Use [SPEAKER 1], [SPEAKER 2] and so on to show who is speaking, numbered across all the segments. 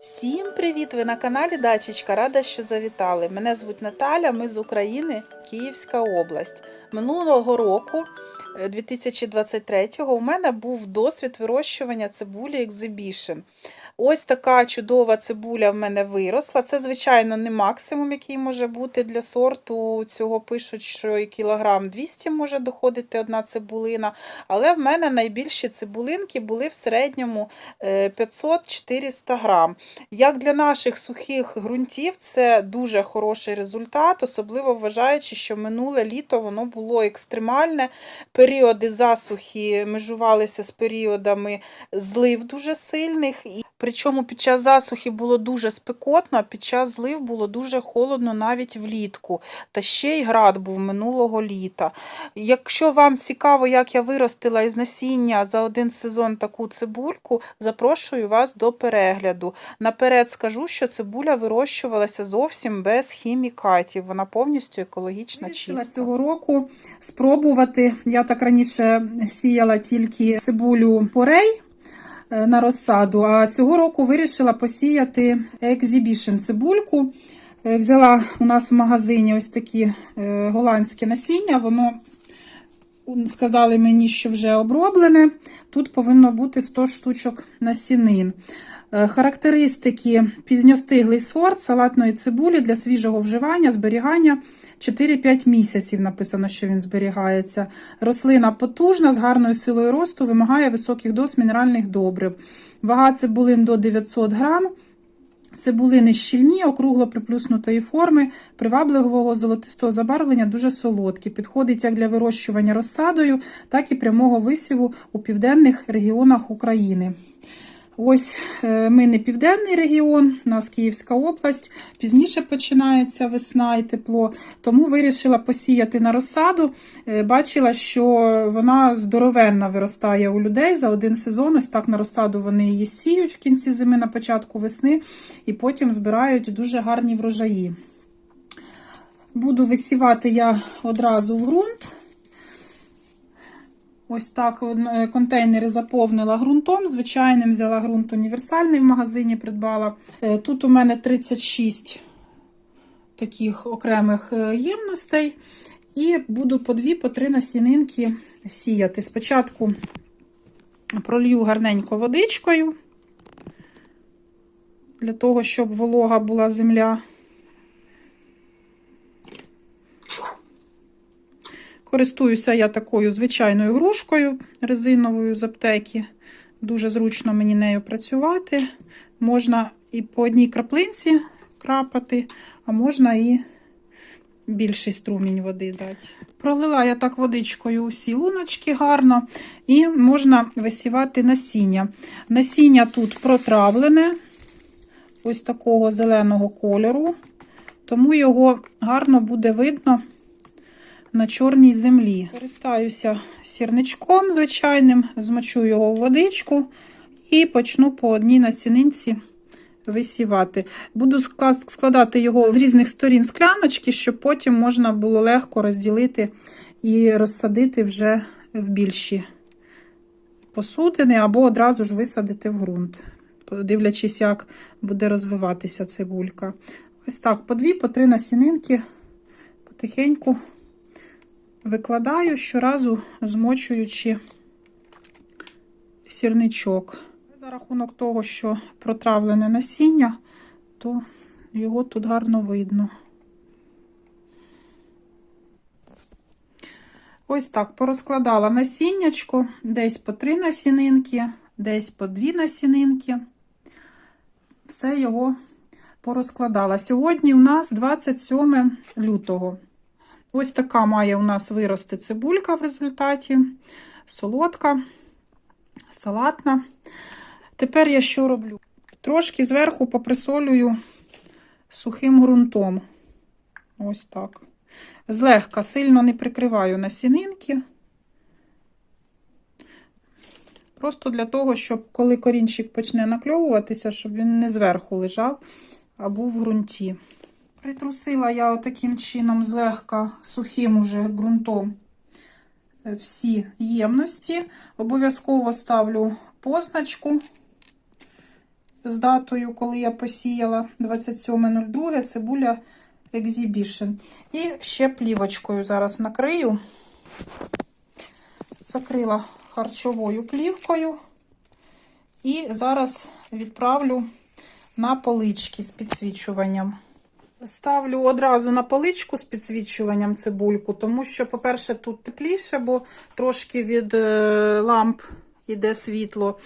[SPEAKER 1] Всім привіт! Ви на каналі Дачечка. Рада, що завітали. Мене звуть Наталя, ми з України, Київська область. Минулого року, е, 2023-го, у мене був досвід вирощування цибулі Exhibition. Ось така чудова цибуля в мене виросла. Це, звичайно, не максимум, який може бути для сорту. Цього пишуть, що і кілограм 200 може доходити одна цибулина. Але в мене найбільші цибулинки були в середньому е, 500-400 грам. Як для наших сухих ґрунтів, це дуже хороший результат, особливо вважаючи, що минуле літо воно було екстремальне. Періоди засухи межувалися з періодами злив дуже сильних. І причому під час засухи було дуже спекотно, а під час злив було дуже холодно навіть влітку. Та ще й град був минулого літа. Якщо вам цікаво, як я виростила із насіння за один сезон таку цибульку, запрошую вас до перегляду. Наперед скажу, що цибуля вирощувалася зовсім без хімікатів. Вона повністю екологічна
[SPEAKER 2] Вирішила
[SPEAKER 1] чиста.
[SPEAKER 2] цього року спробувати. Я так раніше сіяла тільки цибулю порей на розсаду, а цього року вирішила посіяти екзібішн цибульку. Е, Взяла у нас в магазині ось такі е, голландське насіння. Воно сказали мені, що вже оброблене. Тут повинно бути 100 штучок насінин. Е, Характеристики пізньостиглий сорт салатної цибулі для свіжого вживання, зберігання 4-5 місяців написано, що він зберігається. Рослина потужна, з гарною силою росту, вимагає високих доз мінеральних добрив. Вага цибулин до 900 грам. Цибулини щільні, округло приплюснутої форми, привабливого золотистого забарвлення, дуже солодкі. Підходить як для вирощування розсадою, так і прямого висіву у південних регіонах України. Ось е, ми не південний регіон, у нас Київська область. Пізніше починається весна і тепло, тому вирішила посіяти на розсаду. Е, Бачила, що вона здоровенна виростає у людей за один сезон. Ось так на розсаду вони її сіють в кінці зими, на початку весни, і потім збирають дуже гарні врожаї. Буду висівати я одразу в ґрунт. Ось так е, контейнери заповнила ґрунтом. Звичайним взяла ґрунт універсальний в магазині, придбала. Е, Тут у мене 36 таких окремих е, ємностей. І буду по дві, по три насінинки сіяти. Спочатку пролью гарненько водичкою, для того, щоб волога була земля. Користуюся я такою звичайною грушкою резиновою з аптеки. Дуже зручно мені нею працювати. Можна і по одній краплинці крапати, а можна і більший струмінь води дати. Пролила я так водичкою усі луночки гарно, і можна висівати насіння. Насіння тут протравлене, ось такого зеленого кольору, тому його гарно буде видно на чорній землі. Користаюся сірничком звичайним, змочу його в водичку і почну по одній насінинці висівати. Буду складати його з різних сторін скляночки, щоб потім можна було легко розділити і розсадити вже в більші посудини, або одразу ж висадити в ґрунт, дивлячись, як буде розвиватися цибулька. Ось так, по дві, по три насінинки потихеньку викладаю щоразу змочуючи сірничок. За рахунок того, що протравлене насіння, то його тут гарно видно. Ось так порозкладала насіннячко, десь по три насінинки, десь по дві насінинки. Все його порозкладала. Сьогодні у нас 27 лютого. Ось така має у нас вирости цибулька в результаті. Солодка, салатна. Тепер я що роблю? Трошки зверху поприсолюю сухим ґрунтом. Ось так. Злегка сильно не прикриваю насінинки. Просто для того, щоб коли корінчик почне накльовуватися, щоб він не зверху лежав, а був в ґрунті. Притрусила я таким чином злегка сухим уже ґрунтом е, всі ємності. Обов'язково ставлю позначку з датою, коли я посіяла 27.02, цибуля Exhibition. І ще плівочкою зараз накрию. Закрила харчовою плівкою. І зараз відправлю на полички з підсвічуванням. Ставлю одразу на поличку з підсвічуванням цибульку, тому що, по-перше, тут тепліше, бо трошки від е, ламп йде світло.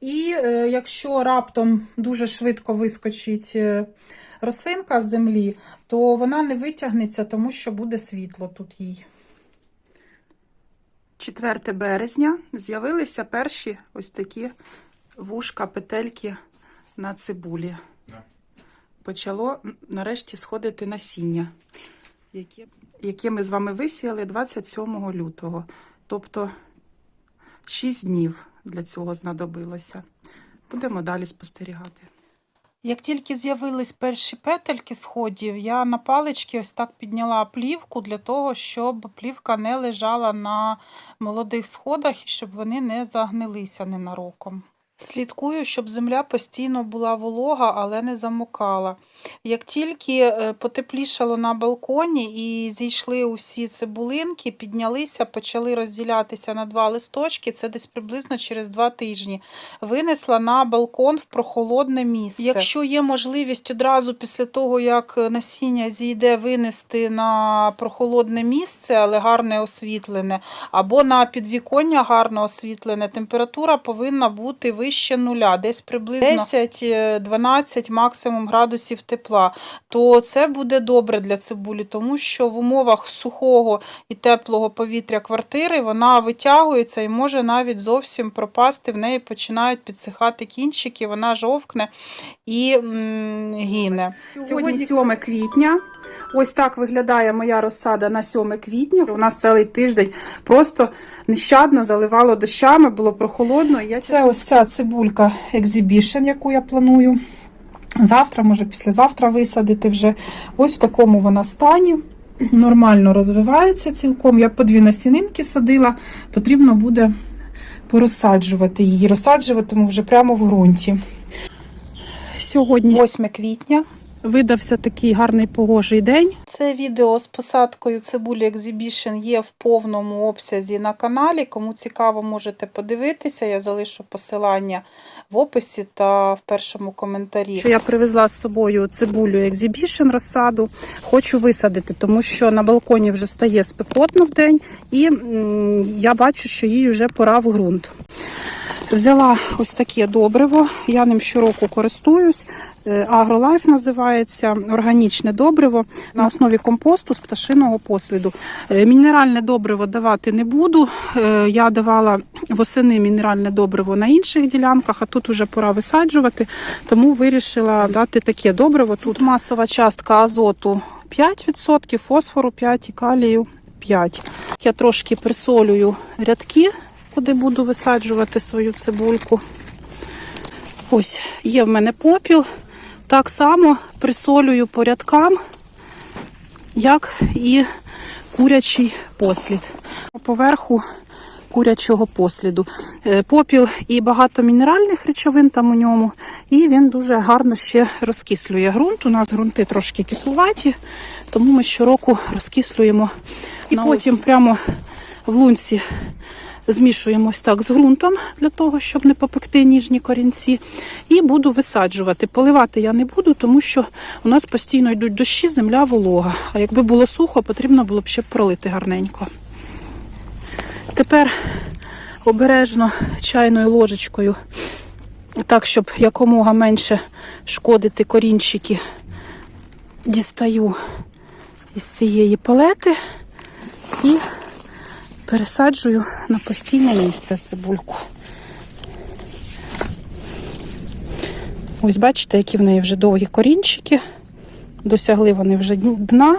[SPEAKER 2] І е, якщо раптом дуже швидко вискочить е, рослинка з землі, то вона не витягнеться, тому що буде світло тут їй. 4 березня з'явилися перші ось такі вушка, петельки на цибулі. Почало нарешті сходити насіння, яке, ми з вами висіяли 27 лютого. Тобто 6 днів для цього знадобилося. Будемо далі спостерігати. Як тільки з'явились перші петельки сходів, я на палички ось так підняла плівку для того, щоб плівка не лежала на молодих сходах і щоб вони не загнилися ненароком. Слідкую, щоб земля постійно була волога, але не замокала. Як тільки е, потеплішало на балконі і зійшли усі цибулинки, піднялися, почали розділятися на два листочки, це десь приблизно через два тижні. Винесла на балкон в прохолодне місце. Якщо є можливість одразу після того, як насіння зійде, винести на прохолодне місце, але гарне освітлене, або на підвіконня гарно освітлене, температура повинна бути вище нуля, десь приблизно 10-12 максимум градусів тепла, то це буде добре для цибулі, тому що в умовах сухого і теплого повітря квартири вона витягується і може навіть зовсім пропасти. В неї починають підсихати кінчики, вона жовкне і гине. Сьогодні 7 квітня. Ось так виглядає моя розсада на 7 квітня. У нас цілий тиждень просто нещадно заливало дощами, було прохолодно. Я... Це ось ця цибулька Exhibition, яку я планую. Завтра, може, післязавтра висадити вже. Ось в такому вона стані. Нормально розвивається цілком. Я по дві насінинки садила, потрібно буде порозсаджувати її. Розсаджуватиму вже прямо в ґрунті. Сьогодні 8 квітня. Видався такий гарний погожий день. Це відео з посадкою цибулі Exhibition є в повному обсязі на каналі. Кому цікаво, можете подивитися. Я залишу посилання в описі та в першому коментарі. Що я привезла з собою цибулю Exhibition розсаду. Хочу висадити, тому що на балконі вже стає спекотно в день, і я бачу, що їй вже пора в ґрунт. Взяла ось таке добриво, я ним щороку користуюсь. Е, Агролайф називається органічне добриво на основі компосту з пташиного посліду. Е, Мінеральне добриво давати не буду. Е, Я давала восени мінеральне добриво на інших ділянках, а тут вже пора висаджувати, тому вирішила дати таке добриво. Тут масова частка азоту 5%, фосфору 5% і калію 5%. Я трошки присолюю рядки куди буду висаджувати свою цибульку. Ось є в мене попіл. Так само присолюю по рядкам, як і курячий послід. Поверху курячого посліду. Е, Попіл і багато мінеральних речовин там у ньому, і він дуже гарно ще розкислює ґрунт. У нас ґрунти трошки кислуваті, тому ми щороку розкислюємо. І потім прямо в лунці змішуємо так з ґрунтом для того, щоб не попекти ніжні корінці. І буду висаджувати. Поливати я не буду, тому що у нас постійно йдуть дощі, земля волога. А якби було сухо, потрібно було б ще пролити гарненько. Тепер обережно чайною ложечкою, так, щоб якомога менше шкодити корінчики, дістаю із цієї палети і пересаджую на постійне місце цибульку. Ось бачите, які в неї вже довгі корінчики. Досягли вони вже дна.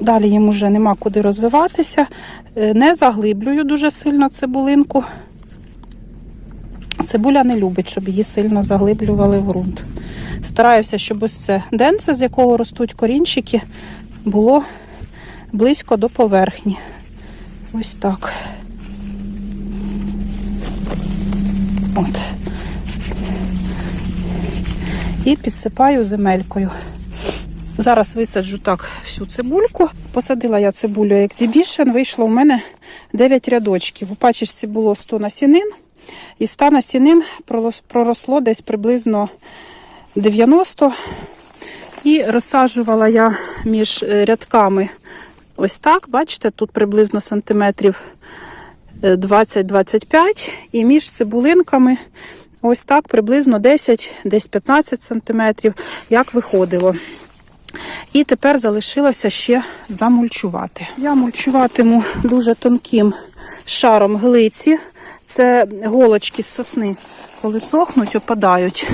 [SPEAKER 2] Далі їм вже нема куди розвиватися. Е, Не заглиблюю дуже сильно цибулинку. Цибуля не любить, щоб її сильно заглиблювали в ґрунт. Стараюся, щоб ось це денце, з якого ростуть корінчики, було близько до поверхні. Ось так. От. і підсипаю земелькою. Зараз висаджу так всю цибульку. Посадила я цибулю Exhibition, вийшло у мене 9 рядочків. У пачечці було 100 насінин, і 100 насінин проросло десь приблизно 90. І розсаджувала я між е, рядками ось так. Бачите, тут приблизно сантиметрів е, 20-25. І між цибулинками ось так приблизно 10, десь 15 сантиметрів, як виходило. І тепер залишилося ще замульчувати. Я мульчуватиму дуже тонким шаром глиці. Це голочки з сосни, коли сохнуть, опадають.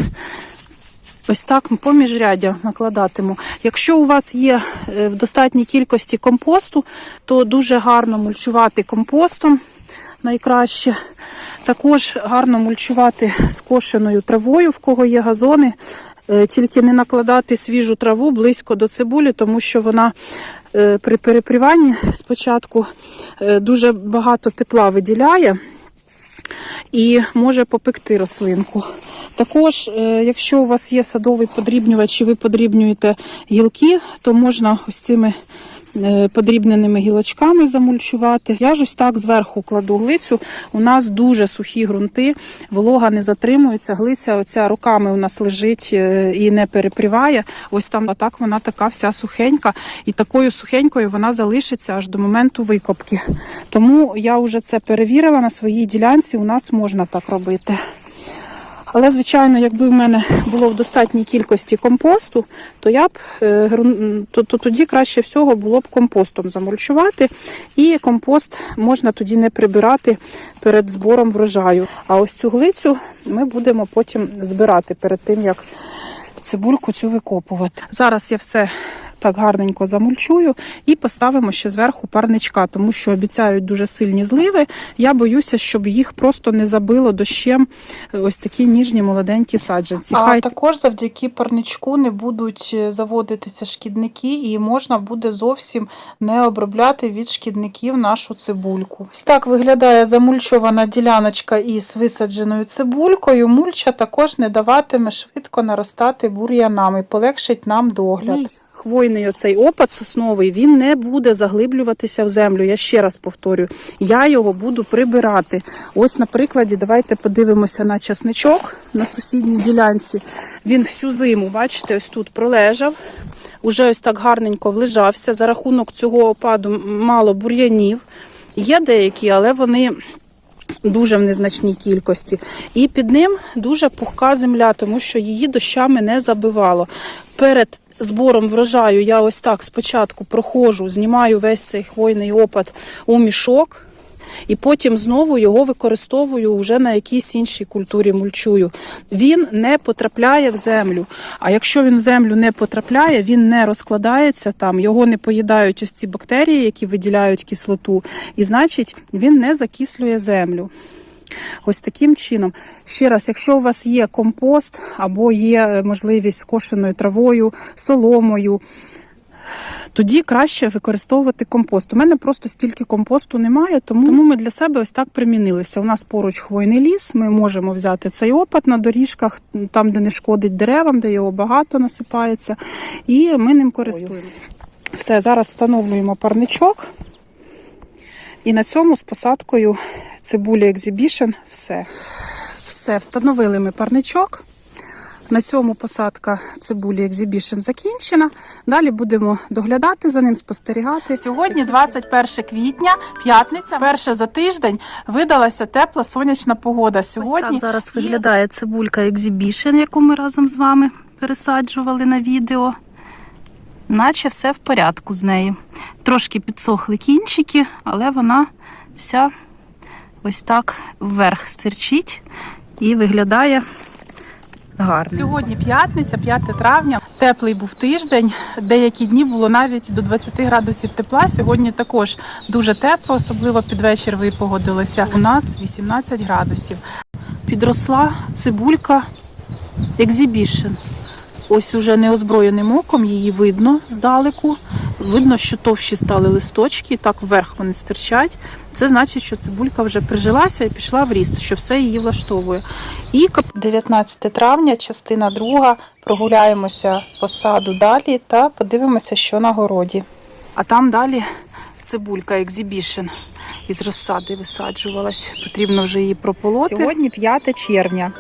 [SPEAKER 2] Ось так по міжряддя накладатиму. Якщо у вас є е, в достатній кількості компосту, то дуже гарно мульчувати компостом найкраще. Також гарно мульчувати скошеною травою, в кого є газони. Е, Тільки не накладати свіжу траву близько до цибулі, тому що вона е, при перепріванні спочатку дуже багато тепла виділяє і може попекти рослинку. Також, е, якщо у вас є садовий подрібнювач і ви подрібнюєте гілки, то можна ось цими е, подрібненими гілочками замульчувати. Я ж ось так зверху кладу глицю. У нас дуже сухі ґрунти, волога не затримується. Глиця оця руками у нас лежить е, і не перепріває. Ось там так вона така вся сухенька, і такою сухенькою вона залишиться аж до моменту викопки. Тому я вже це перевірила на своїй ділянці. У нас можна так робити. Але, звичайно, якби в мене було в достатній кількості компосту, то я б е, то, то тоді краще всього було б компостом замульчувати. І компост можна тоді не прибирати перед збором врожаю. А ось цю глицю ми будемо потім збирати перед тим, як цибульку цю викопувати. Зараз я все так гарненько замульчую і поставимо ще зверху парничка, тому що обіцяють дуже сильні зливи. Я боюся, щоб їх просто не забило дощем е, ось такі ніжні молоденькі саджанці.
[SPEAKER 3] А
[SPEAKER 2] Хай
[SPEAKER 3] також завдяки парничку не будуть е, заводитися шкідники, і можна буде зовсім не обробляти від шкідників нашу цибульку. Ось так виглядає замульчована діляночка із висадженою цибулькою. Мульча також не даватиме швидко наростати бур'янами, полегшить нам догляд.
[SPEAKER 2] Хвойний оцей опад сосновий, він не буде заглиблюватися в землю. Я ще раз повторюю, я його буду прибирати. Ось на прикладі, давайте подивимося на часничок на сусідній ділянці. Він всю зиму, бачите, ось тут пролежав. Уже ось так гарненько влежався. За рахунок цього опаду мало бур'янів. Є деякі, але вони дуже в незначній кількості. І під ним дуже пухка земля, тому що її дощами не забивало. Перед збором врожаю я ось так спочатку проходжу, знімаю весь цей хвойний опад у мішок. І потім знову його використовую вже на якійсь іншій культурі мульчую. Він не потрапляє в землю. А якщо він в землю не потрапляє, він не розкладається там, його не поїдають ось ці бактерії, які виділяють кислоту, і значить він не закислює землю. Ось таким чином. Ще раз, якщо у вас є компост або є е, можливість з кошеною травою, соломою, тоді краще використовувати компост. У мене просто стільки компосту немає, тому, тому ми для себе ось так примінилися. У нас поруч хвойний ліс, ми можемо взяти цей опад на доріжках, там, де не шкодить деревам, де його багато насипається, і ми ним користуємося. Все, зараз встановлюємо парничок. І на цьому з посадкою цибулі Exhibition все. Все, встановили ми парничок. На цьому посадка цибулі Exhibition закінчена. Далі будемо доглядати за ним, спостерігати. Сьогодні 21 квітня, п'ятниця, перша за тиждень видалася тепла сонячна погода. Сьогодні
[SPEAKER 4] Ось так зараз виглядає цибулька Exhibition, яку ми разом з вами пересаджували на відео. Наче все в порядку з нею. Трошки підсохли кінчики, але вона вся ось так вверх стирчить і виглядає гарно.
[SPEAKER 2] Сьогодні п'ятниця, 5 травня. Теплий був тиждень. Деякі дні було навіть до 20 градусів тепла. Сьогодні також дуже тепло, особливо під вечір випогодилося. У нас 18 градусів. Підросла цибулька Exhibition. Ось уже неозброєним оком її видно здалеку. Видно, що товщі стали листочки, так вверх вони стирчать. Це значить, що цибулька вже прижилася і пішла в ріст, що все її влаштовує. І 19 травня, частина друга. Прогуляємося по саду далі та подивимося, що на городі. А там далі цибулька екзибішн із розсади висаджувалась. Потрібно вже її прополоти. Сьогодні 5 червня.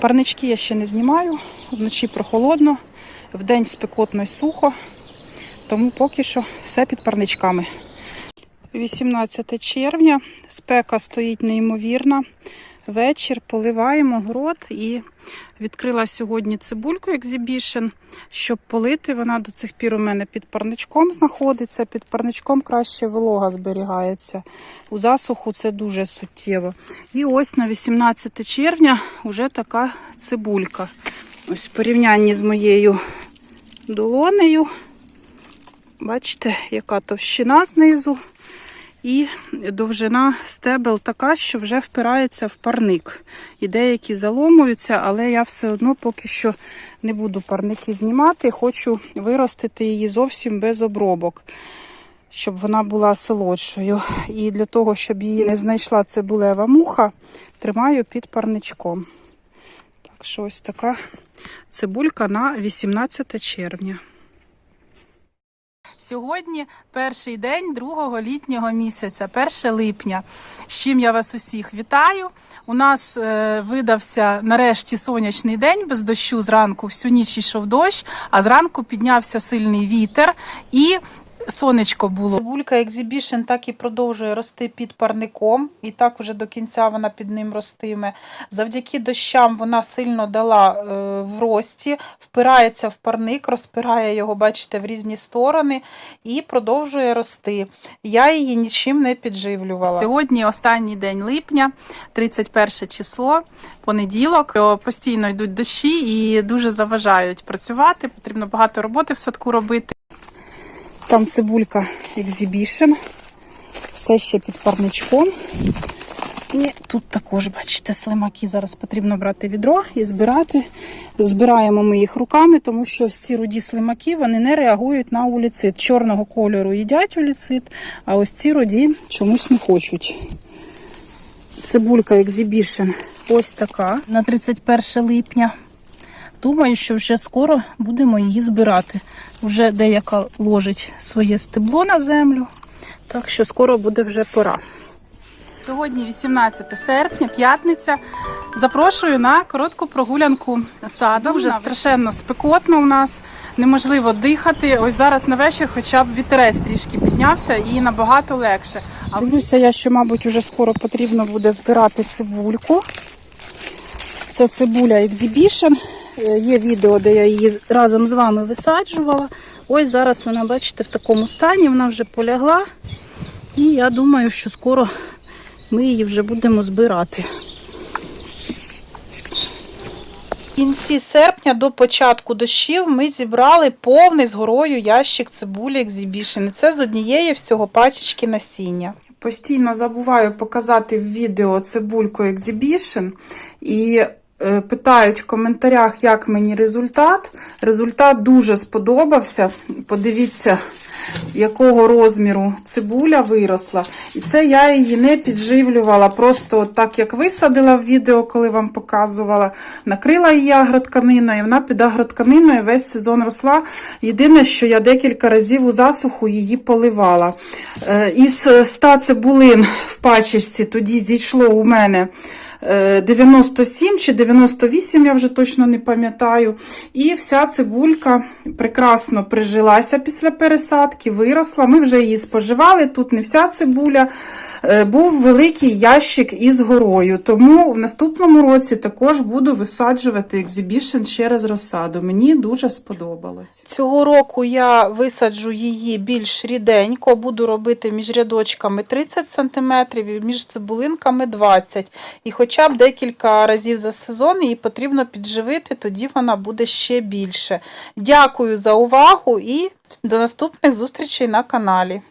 [SPEAKER 2] Парнички я ще не знімаю. Вночі прохолодно, вдень спекотно і сухо, тому поки що все під парничками. 18 червня, спека стоїть неймовірна. Вечір поливаємо город і відкрила сьогодні цибульку екзибішн, щоб полити. Вона до цих пір у мене під парничком знаходиться. Під парничком краще волога зберігається. У засуху це дуже суттєво. І ось на 18 червня вже така цибулька. Ось в порівнянні з моєю долонею. Бачите, яка товщина знизу. І довжина стебел така, що вже впирається в парник. І деякі заломуються, але я все одно поки що не буду парники знімати. Хочу виростити її зовсім без обробок, щоб вона була солодшою. І для того, щоб її не знайшла цибулева муха, тримаю під парничком. Так що ось така цибулька на 18 червня. Сьогодні перший день другого літнього місяця, 1 липня. З чим я вас усіх вітаю. У нас е, видався нарешті сонячний день без дощу. Зранку всю ніч йшов дощ, а зранку піднявся сильний вітер і сонечко було. Цибулька Exhibition так і продовжує рости під парником, і так уже до кінця вона під ним ростиме. Завдяки дощам вона сильно дала е, в рості, впирається в парник, розпирає його, бачите, в різні сторони і продовжує рости. Я її нічим не підживлювала. Сьогодні останній день липня, 31 число, понеділок. Е, Постійно йдуть дощі і дуже заважають працювати. Потрібно багато роботи в садку робити. Там цибулька Exhibition, все ще під парничком. І тут також, бачите, слимаки. Зараз потрібно брати відро і збирати. Збираємо ми їх руками, тому що ось ці руді слимаки вони не реагують на уліцит. Чорного кольору їдять уліцит, а ось ці руді чомусь не хочуть. Цибулька Exhibition ось така на 31 липня. Думаю, що вже скоро будемо її збирати. Вже деяка ложить своє стебло на землю, так що скоро буде вже пора. Сьогодні 18 серпня, п'ятниця. Запрошую на коротку прогулянку садом. Вже страшенно спекотно у нас, неможливо дихати. Ось зараз на вечір хоча б вітерець трішки піднявся і набагато легше. А дивлюся я, що, мабуть, уже скоро потрібно буде збирати цибульку. Це цибуля Exhibition. Е, Є відео, де я її разом з вами висаджувала. Ось зараз вона, бачите, в такому стані, вона вже полягла. І я думаю, що скоро ми її вже будемо збирати.
[SPEAKER 5] В кінці серпня до початку дощів ми зібрали повний з горою ящик цибулі Exhibition. Це з однієї всього пачечки насіння.
[SPEAKER 6] Постійно забуваю показати в відео цибульку Exhibition і питають в коментарях, як мені результат. Результат дуже сподобався. Подивіться, якого розміру цибуля виросла. І це я її не підживлювала, просто так як висадила в відео, коли вам показувала, накрила її агротканиною, і вона під агротканиною весь сезон росла. Єдине, що я декілька разів у засуху її поливала. Е, Із 100 цибулин в пачечці тоді зійшло у мене. Е, 97 чи 98, я вже точно не пам'ятаю. І вся цибулька прекрасно прижилася після пересадки, виросла. Ми вже її споживали. Тут не вся цибуля. Е, Був великий ящик із горою. Тому в наступному році також буду висаджувати екзибішн через розсаду. Мені дуже сподобалось.
[SPEAKER 5] Цього року я висаджу її більш ріденько, буду робити між рядочками 30 см, і між цибулинками 20 І хоча б декілька разів за сезон її потрібно підживити, тоді вона буде ще більше. Дякую за увагу і до наступних зустрічей на каналі.